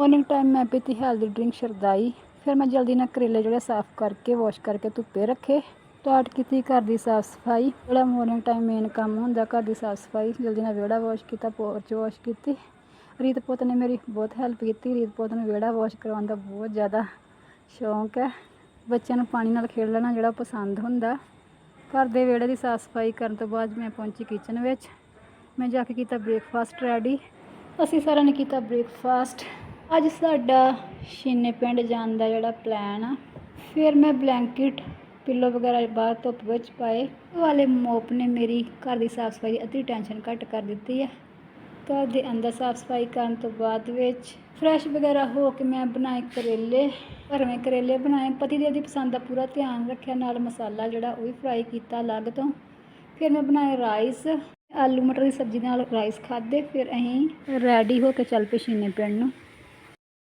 Morning time ਮੈਂ ਪੀਤੀ healthy drink sardai. ਫਿਰ ਮੈਂ ਜਲਦੀ ਨਾਲ ਕਰੇਲੇ ਜਿਹੜੇ ਸਾਫ਼ ਕਰਕੇ ਵਾਸ਼ ਕਰਕੇ ਧੁੱਪੇ ਰੱਖੇ। ਸਟਾਰਟ ਕੀਤੀ, ਘਰ ਦੀ ਸਾਫ਼ ਸਫ਼ਾਈ। ਜਿਹੜਾ ਮਾਰਨਿੰਗ ਟਾਈਮ ਮੇਨ ਕੰਮ ਹੁੰਦਾ, ਘਰ ਦੀ ਸਾਫ਼ ਸਫ਼ਾਈ। ਜਲਦੀ ਨਾਲ ਵਿਹੜਾ ਵਾਸ਼ ਕੀਤਾ ਪੋਰਚ ਵਾਸ਼ ਕੀਤੀ। ਰੀਤ ਪੁੱਤ ਨੇ ਮੇਰੀ ਬਹੁਤ ਹੈਲਪ ਕੀਤੀ। ਰੀਤ ਪੁੱਤ ਨੂੰ ਵਿਹੜਾ ਵਾਸ਼ ਕਰਵਾਉਣ ਦਾ ਬਹੁਤ ਜ਼ਿਆਦਾ ਸ਼ੌਂਕ ਹੈ। ਬੱਚਿਆਂ ਨੂੰ ਪਾਣੀ ਨਾਲ ਖੇਡ ਲੈਣਾ ਜਿਹੜਾ ਪਸੰਦ ਹੁੰਦਾ। ਘਰ ਦੇ ਵਿਹੜੇ ਦੀ ਸਾਫ਼ ਸਫ਼ਾਈ ਕਰਨ ਤੋਂ ਬਾਅਦ ਮੈਂ ਪਹੁੰਚੀ ਕਿਚਨ ਵਿੱਚ। ਮੈਂ ਜਾ ਕੇ ਕੀਤਾ ਬ੍ਰੇਕਫਾਸਟ ਰੈਡੀ ਅਸੀਂ ਸਾਰਿਆਂ ਨੇ ਕੀਤਾ ਬ੍ਰੇਕਫਾਸਟ ਅੱਜ ਸਾਡਾ ਛੀਨੇ ਪਿੰਡ ਜਾਣ ਦਾ ਜਿਹੜਾ ਪਲਾਨ ਆ, ਫਿਰ ਮੈਂ ਬਲੈਂਕਿਟ ਪਿੱਲੋ ਵਗੈਰਾ ਬਾਹਰ ਧੁੱਪ ਵਿੱਚ ਪਾਏ। ਉਹ ਵਾਲੇ ਮੋਪ ਨੇ ਮੇਰੀ ਘਰ ਦੀ ਸਾਫ਼ ਸਫ਼ਾਈ ਦੀ ਅੱਧੀ ਟੈਨਸ਼ਨ ਘੱਟ ਕਰ ਦਿੱਤੀ ਆ। ਘਰ ਦੇ ਅੰਦਰ ਸਾਫ਼ ਸਫ਼ਾਈ ਕਰਨ ਤੋਂ ਬਾਅਦ ਵਿੱਚ ਫਰੈਸ਼ ਵਗੈਰਾ ਹੋ ਕੇ ਮੈਂ ਬਣਾਏ ਕਰੇਲੇ, ਭਰਵੇਂ ਕਰੇਲੇ ਬਣਾਏ। ਪਤੀ ਦੇਵ ਦੀ ਪਸੰਦ ਦਾ ਪੂਰਾ ਧਿਆਨ ਰੱਖਿਆ, ਨਾਲ ਮਸਾਲਾ ਜਿਹੜਾ ਉਹ ਵੀ ਫਰਾਈ ਕੀਤਾ ਅਲੱਗ ਤੋਂ। ਫਿਰ ਮੈਂ ਬਣਾਏ ਰਾਈਸ ਆਲੂ ਮਟਰ ਦੀ ਸਬਜ਼ੀ ਨਾਲ ਰਾਈਸ ਖਾਦੇ ਫਿਰ ਅਸੀਂ ਰੈਡੀ ਹੋ ਕੇ ਚੱਲ ਪਏ ਛੀਨੇ ਪਿੰਡ ਨੂੰ।